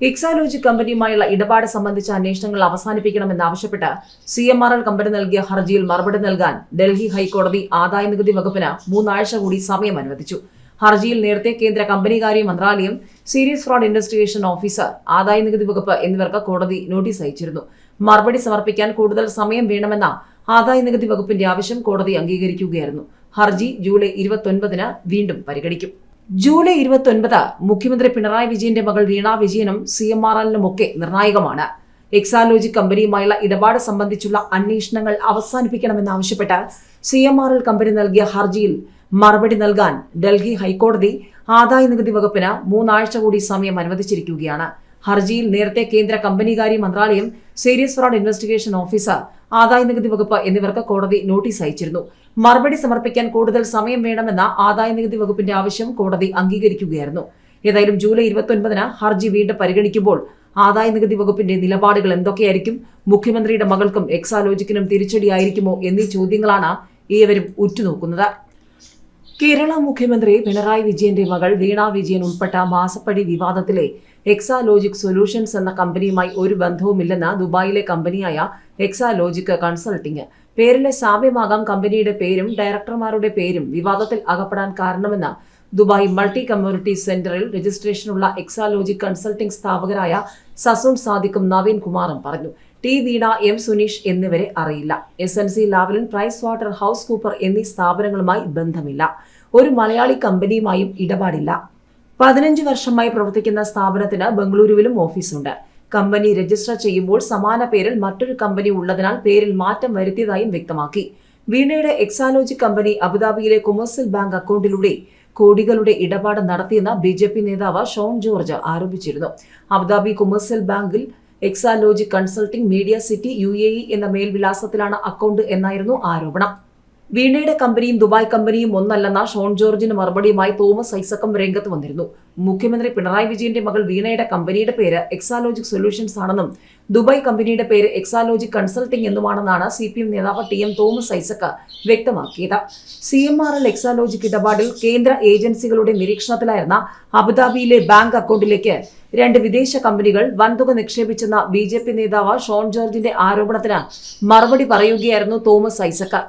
ഇക്സാലോജി കമ്പനിയുമായുള്ള ഇടപാട് സംബന്ധിച്ച അന്വേഷണങ്ങൾ അവസാനിപ്പിക്കണമെന്നാവശ്യപ്പെട്ട് C M R L company നൽകിയ ഹർജിയിൽ മറുപടി നൽകാൻ ഡൽഹി ഹൈക്കോടതി ആദായ നികുതി വകുപ്പിന് മൂന്നാഴ്ച കൂടി സമയം അനുവദിച്ചു. ഹർജിയിൽ നേരത്തെ കേന്ദ്ര കമ്പനികാര്യ മന്ത്രാലയം സീരിയസ് ഫ്രോഡ് ഇൻവെസ്റ്റിഗേഷൻ ഓഫീസർ ആദായ നികുതി വകുപ്പ് എന്നിവർക്ക് കോടതി നോട്ടീസ് അയച്ചിരുന്നു. മറുപടി സമർപ്പിക്കാൻ കൂടുതൽ സമയം വേണമെന്ന ആദായ നികുതി വകുപ്പിന്റെ ആവശ്യം കോടതി അംഗീകരിക്കുകയായിരുന്നു. ഹർജി ജൂലൈ ഇരുപത്തൊൻപതിന് വീണ്ടും പരിഗണിക്കും. ജൂലൈ ഇരുപത്തൊൻപത് മുഖ്യമന്ത്രി പിണറായി വിജയന്റെ മകൾ വീണ വിജയനും സി എം ആർ എല്ലിനുമൊക്കെ നിർണായകമാണ്. എക്സാലോജി കമ്പനിയുമായുള്ള ഇടപാട് സംബന്ധിച്ചുള്ള അന്വേഷണങ്ങൾ അവസാനിപ്പിക്കണമെന്നാവശ്യപ്പെട്ട് C M R L company നൽകിയ ഹർജിയിൽ മറുപടി നൽകാൻ ഡൽഹി ഹൈക്കോടതി ആദായ നികുതി വകുപ്പിന് മൂന്നാഴ്ച കൂടി സമയം അനുവദിച്ചിരിക്കുകയാണ്. ഹർജിയിൽ നേരത്തെ കേന്ദ്ര കമ്പനികാര്യ മന്ത്രാലയം സീരിയസ് ഫ്രോഡ് ഇൻവെസ്റ്റിഗേഷൻ ഓഫീസർ ആദായ നികുതി വകുപ്പ് എന്നിവർക്ക് കോടതി നോട്ടീസ് അയച്ചിരുന്നു. മറുപടി സമർപ്പിക്കാൻ കൂടുതൽ സമയം വേണമെന്ന ആദായ നികുതി വകുപ്പിന്റെ ആവശ്യം കോടതി അംഗീകരിക്കുകയായിരുന്നു. ഏതായാലും ജൂലൈ ഇരുപത്തൊൻപതിന് ഹർജി വീണ്ടും പരിഗണിക്കുമ്പോൾ ആദായ നികുതി വകുപ്പിന്റെ നിലപാടുകൾ എന്തൊക്കെയായിരിക്കും മുഖ്യമന്ത്രിയുടെ മകൾക്കും എക്സാലോജിക്കിനും തിരിച്ചടിയായിരിക്കുമോ എന്നീ ചോദ്യങ്ങളാണ് ഏവരും ഉറ്റുനോക്കുന്നത്. കേരള മുഖ്യമന്ത്രി പിണറായി വിജയന്റെ മകൾ വീണ വിജയൻ ഉൾപ്പെട്ട മാസപ്പടി വിവാദത്തിലെ എക്സാലോജിക് സൊല്യൂഷൻസ് എന്ന കമ്പനിയുമായി ഒരു ബന്ധവുമില്ലെന്ന് ദുബായിലെ കമ്പനിയായ എക്സാലോജിക് കൺസൾട്ടിംഗ്. പേരിലെ സാമ്യമാകാം കമ്പനിയുടെ പേരും ഡയറക്ടർമാരുടെ പേരും വിവാദത്തിൽ അകപ്പെടാൻ കാരണമെന്ന് ദുബായ് മൾട്ടി കമ്മ്യൂണിറ്റി സെന്ററിൽ രജിസ്ട്രേഷനുള്ള എക്സാലോജിക് കൺസൾട്ടിംഗ് സ്ഥാപകരായ സസൂൺ സാദിഖും നവീൻ കുമാറും പറഞ്ഞു. ടി വീണ എം സുനീഷ് എന്നിവരെ അറിയില്ല. S N C Lavalin Price Water House Cooper എന്നീ സ്ഥാപനങ്ങളുമായി ബന്ധമില്ല. ഒരു മലയാളി കമ്പനിയുമായും ഇടപാടില്ല. പതിനഞ്ച് വർഷമായി പ്രവർത്തിക്കുന്ന സ്ഥാപനത്തിന് ബംഗളൂരുവിലും ഓഫീസുണ്ട്. കമ്പനി രജിസ്റ്റർ ചെയ്യുമ്പോൾ സമാന പേരിൽ മറ്റൊരു കമ്പനി ഉള്ളതിനാൽ പേരിൽ മാറ്റം വരുത്തിയതായും വ്യക്തമാക്കി. വീണയുടെ എക്സാലോജി കമ്പനി അബുദാബിയിലെ കൊമേഴ്സ്യൽ ബാങ്ക് അക്കൗണ്ടിലൂടെ കോടികളുടെ ഇടപാട് നടത്തിയെന്ന് ബി നേതാവ് ഷോൺ ജോർജ് ആരോപിച്ചിരുന്നു. അബുദാബി കൊമേഴ്സ്യൽ ബാങ്കിൽ Exalogic consulting media city U A E എന്ന മേൽവിലാസത്തിലാണ് അക്കൗണ്ട് എന്നായിരുന്നു ആരോപണം. വീണയുടെ കമ്പനിയും ദുബായ് കമ്പനിയും ഒന്നല്ലെന്ന ഷോൺ ജോർജിന് മറുപടിയുമായി തോമസ് ഐസക്കം രംഗത്ത് വന്നിരുന്നു. മുഖ്യമന്ത്രി പിണറായി വിജയന്റെ മകൾ വീണയുടെ കമ്പനിയുടെ പേര് എക്സാലോജിക് സൊല്യൂഷൻസ് ആണെന്നും ദുബായ് കമ്പനിയുടെ പേര് എക്സാലോജിക് കൺസൾട്ടിംഗ് എന്നുമാണെന്നാണ് സി പി എം നേതാവ് ടി എം തോമസ് ഐസക് വ്യക്തമാക്കിയത്. C M R L Exalogic ഇടപാടിൽ കേന്ദ്ര ഏജൻസികളുടെ നിരീക്ഷണത്തിലായിരുന്ന അബുദാബിയിലെ ബാങ്ക് അക്കൗണ്ടിലേക്ക് രണ്ട് വിദേശ കമ്പനികൾ വൻതുക നിക്ഷേപിച്ചെന്ന ബി ജെ പി നേതാവ് ഷോൺ ജോർജിന്റെ ആരോപണത്തിന് മറുപടി പറയുകയായിരുന്നു തോമസ് ഐസക്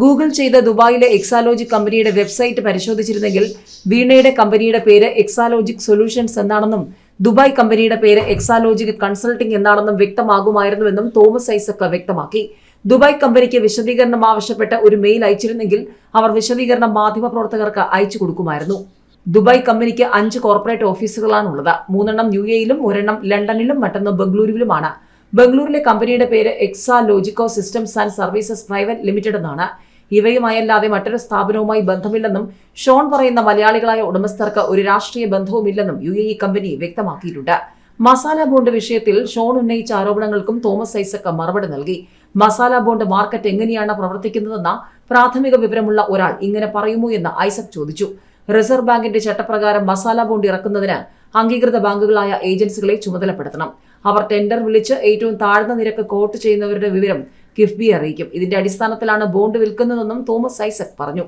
ഗൂഗിൾ ചെയ്ത ദുബായിലെ എക്സാലോജി കമ്പനിയുടെ വെബ്സൈറ്റ് പരിശോധിച്ചിരുന്നെങ്കിൽ വീണയുടെ കമ്പനിയുടെ പേര് എക്സാലോജിക് സൊല്യൂഷൻസ് എന്നാണെന്നും ദുബായ് കമ്പനിയുടെ പേര് എക്സാലോജിക് കൺസൾട്ടിംഗ് എന്നാണെന്നും വ്യക്തമാകുമായിരുന്നുവെന്നും തോമസ് ഐസക് വ്യക്തമാക്കി. ദുബായ് കമ്പനിക്ക് വിശദീകരണം ആവശ്യപ്പെട്ട ഒരു മെയിൽ അയച്ചിരുന്നെങ്കിൽ അവർ വിശദീകരണം മാധ്യമപ്രവർത്തകർക്ക് അയച്ചു കൊടുക്കുമായിരുന്നു. ദുബായ് കമ്പനിക്ക് അഞ്ച് കോർപ്പറേറ്റ് ഓഫീസുകളാണുള്ളത്. മൂന്നെണ്ണം യു എയിലും ഒരെണ്ണം ലണ്ടനിലും മറ്റൊന്ന് ബംഗളൂരുവിലുമാണ്. ബംഗളൂരിലെ കമ്പനിയുടെ പേര് Exalogic systems and services private limited എന്നാണ്. ഇവയുമായല്ലാതെ മറ്റൊരു സ്ഥാപനവുമായി ബന്ധമില്ലെന്നും ഷോൺ പറയുന്ന മലയാളികളായ ഉടമസ്ഥർക്ക് ഒരു രാഷ്ട്രീയ ബന്ധവുമില്ലെന്നും യു എ ഇ കമ്പനി വ്യക്തമാക്കിയിട്ടുണ്ട്. മസാല ബോണ്ട് വിഷയത്തിൽ ഷോൺ ഉന്നയിച്ച ആരോപണങ്ങൾക്കും തോമസ് ഐസക് മറുപടി നൽകി. മസാല ബോണ്ട് മാർക്കറ്റ് എങ്ങനെയാണ് പ്രവർത്തിക്കുന്നതെന്ന പ്രാഥമിക വിവരമുള്ള ഒരാൾ ഇങ്ങനെ പറയുമോ എന്ന് ഐസക് ചോദിച്ചു. റിസർവ് ബാങ്കിന്റെ ചട്ടപ്രകാരം മസാല ബോണ്ട് ഇറക്കുന്നതിന് അംഗീകൃത ബാങ്കുകളായ ഏജൻസികളെ ചുമതലപ്പെടുത്തണം. അവർ ടെൻഡർ വിളിച്ച് ഏറ്റവും താഴ്ന്ന നിരക്ക് കോട്ട് ചെയ്യുന്നവരുടെ വിവരം കിഫ്ബി അറിയിക്കും. ഇതിന്റെ അടിസ്ഥാനത്തിലാണ് ബോണ്ട് വിൽക്കുന്നതെന്നും തോമസ് ഐസക് പറഞ്ഞു.